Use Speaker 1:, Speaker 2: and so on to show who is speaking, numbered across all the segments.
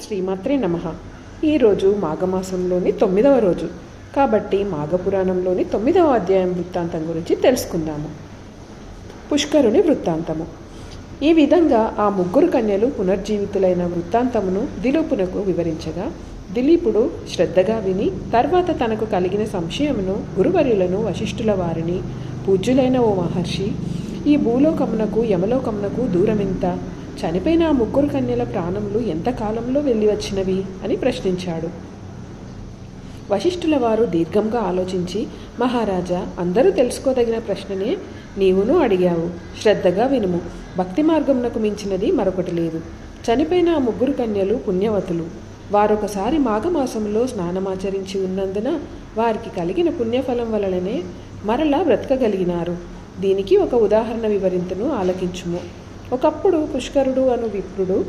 Speaker 1: శ్రీమాత్రే నమ. ఈరోజు మాఘమాసంలోని తొమ్మిదవ రోజు. కాబట్టి మాఘపురాణంలోని తొమ్మిదవ అధ్యాయం వృత్తాంతం గురించి తెలుసుకుందాము. పుష్కరుని వృత్తాంతము. ఈ విధంగా ఆ ముగ్గురు కన్యలు పునర్జీవితులైన వృత్తాంతమును దిలీపునకు వివరించగా దిలీపుడు శ్రద్ధగా విని తర్వాత తనకు కలిగిన సంశయమును గురువర్యులను వశిష్ఠుల వారిని పూజ్యులైన ఓ మహర్షి ఈ భూలోకమునకు యమలోకమునకు దూరమింత? చనిపోయిన ఆ ముగ్గురు కన్యల ప్రాణములు ఎంతకాలంలో వెళ్ళి వచ్చినవి అని ప్రశ్నించాడు. వశిష్ఠుల వారు దీర్ఘంగా ఆలోచించి మహారాజా అందరూ తెలుసుకోదగిన ప్రశ్ననే నీవును అడిగావు. శ్రద్ధగా వినుము. భక్తి మార్గమునకు మించినది మరొకటి లేదు. చనిపోయిన ఆ ముగ్గురు కన్యలు పుణ్యవతులు. వారొకసారి మాఘమాసంలో స్నానమాచరించి ఉన్నందున వారికి కలిగిన పుణ్యఫలం వలననే మరలా బ్రతకగలిగినారు. దీనికి ఒక ఉదాహరణ వివరింతను ఆలకించుము. ఒకప్పుడు పుష్కరుడు అను విప్రుడు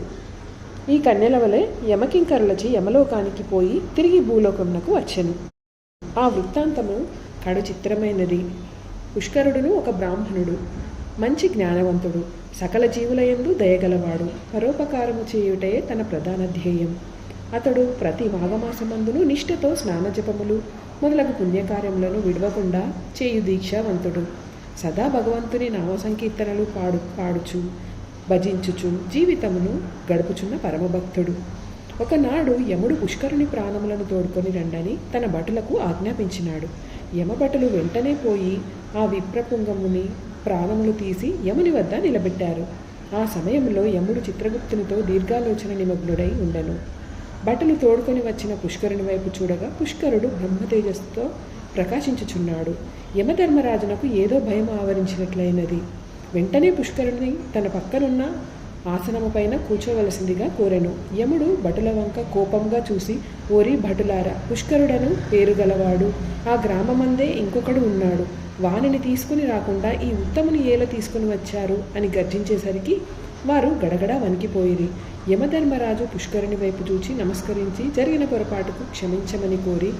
Speaker 1: ఈ కన్యల వలె యమకింకరులచి యమలోకానికి పోయి తిరిగి భూలోకమునకు వచ్చెను. ఆ వృత్తాంతము కడు చిత్రమైనది పుష్కరుడును ఒక బ్రాహ్మణుడు మంచి జ్ఞానవంతుడు సకల జీవులయందు దయగలవాడు. పరోపకారము చేయుటే తన ప్రధాన ధ్యేయం. అతడు ప్రతి మాఘమాసమందును నిష్ఠతో స్నానజపములు మొదలగు పుణ్యకార్యములను విడవకుండా చేయు దీక్షావంతుడు. సదా భగవంతుని నామ సంకీర్తనలు పాడు పాడుచు. భజించుచు జీవితమును గడుపుచున్న పరమభక్తుడు. ఒకనాడు యముడు పుష్కరుని ప్రాణములను తోడుకొని రండని తన భటులకు ఆజ్ఞాపించినాడు. యమభటులు వెంటనే పోయి ఆ విప్రపుంగముని ప్రాణములు తీసి యముని వద్ద నిలబెట్టారు. ఆ సమయంలో యముడు చిత్రగుప్తునితో దీర్ఘాలోచన నిమగ్నుడై ఉండను. భటులు తోడుకొని వచ్చిన పుష్కరుని వైపు చూడగా పుష్కరుడు బ్రహ్మతేజస్సుతో ప్రకాశించుచున్నాడు. యమధర్మరాజునకు ఏదో భయం ఆవరించినట్లయినది. వెంటనే పుష్కరుని తన పక్కనున్న ఆసనము పైన కూర్చోవలసిందిగా కోరెను. యముడు భటుల వంక కోపంగా చూసి ఓరి భటులారా పుష్కరుడను పేరు గలవాడు ఆ గ్రామమందే ఇంకొకడు ఉన్నాడు. వానిని తీసుకుని రాకుండా ఈ ఉత్తముని ఏల తీసుకుని వచ్చారు? అని గర్జించేసరికి వారు గడగడా వణికిపోయిరి. యమధర్మరాజు పుష్కరుని వైపు చూచి నమస్కరించి జరిగిన పొరపాటుకు క్షమించమని కోరి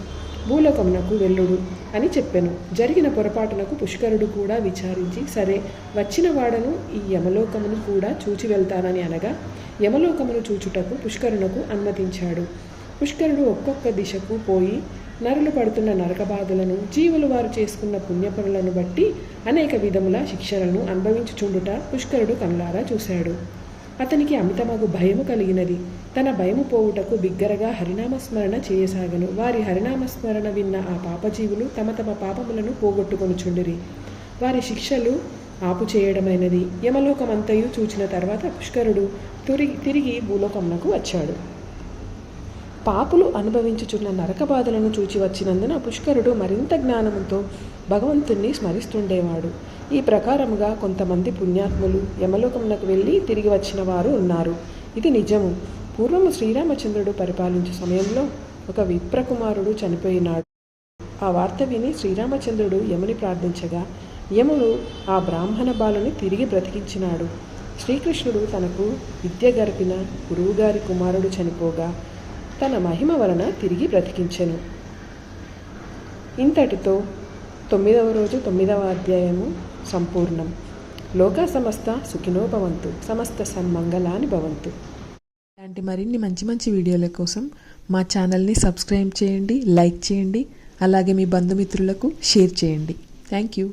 Speaker 1: భూలోకమునకు వెళ్ళుడు అని చెప్పెను. జరిగిన పొరపాటునకు పుష్కరుడు కూడా విచారించి సరే వచ్చిన వాడను ఈ యమలోకమును కూడా చూచి వెళ్తానని అనగా యమలోకమును చూచుటకు పుష్కరునకు అనుమతించాడు. పుష్కరుడు ఒక్కొక్క దిశకు పోయి నరులు పడుతున్న నరక బాధలను జీవులు వారు చేసుకున్న పుణ్యపనులను బట్టి అనేక విధముల శిక్షలను అనుభవించుచుండుట పుష్కరుడు కనులారా చూశాడు. అతనికి అమితమగు భయము కలిగినది. తన భయము పోవుటకు బిగ్గరగా హరినామస్మరణ చేయసాగను. వారి హరినామస్మరణ విన్న ఆ పాపజీవులు తమ తమ పాపములను పోగొట్టుకొనుచుండిరి వారి శిక్షలు ఆపు చేయడమైనది. యమలోకమంతయు చూచిన తర్వాత పుష్కరుడు తిరిగి తిరిగి భూలోకమునకు వచ్చాడు. పాపులు అనుభవించుచున్న నరక బాధలను చూచి వచ్చినందున పుష్కరుడు మరింత జ్ఞానముతో భగవంతుణ్ణి స్మరిస్తుండేవాడు. ఈ ప్రకారముగా కొంతమంది పుణ్యాత్ములు యమలోకమునకు వెళ్ళి తిరిగి వచ్చిన వారు ఉన్నారు. ఇది నిజము. పూర్వము శ్రీరామచంద్రుడు పరిపాలించే సమయంలో ఒక విప్రకుమారుడు చనిపోయినాడు. ఆ వార్త విని శ్రీరామచంద్రుడు యముని ప్రార్థించగా యముడు ఆ బ్రాహ్మణ బాలుని తిరిగి బ్రతికించినాడు. శ్రీకృష్ణుడు తనకు విద్య గరిపిన గురువుగారి కుమారుడు చనిపోగా తన మహిమ వలన తిరిగి బ్రతికించెను. ఇంతటితో తొమ్మిదవ రోజు తొమ్మిదవ అధ్యాయము సంపూర్ణం. లోక సమస్త సుఖినోభవంతు సమస్త సన్మంగళాని భవంతు.
Speaker 2: ఇలాంటి మరిన్ని మంచి మంచి వీడియోల కోసం మా ఛానల్ని సబ్స్క్రైబ్ చేయండి లైక్ చేయండి అలాగే మీ బంధుమిత్రులకు షేర్ చేయండి. Thank you.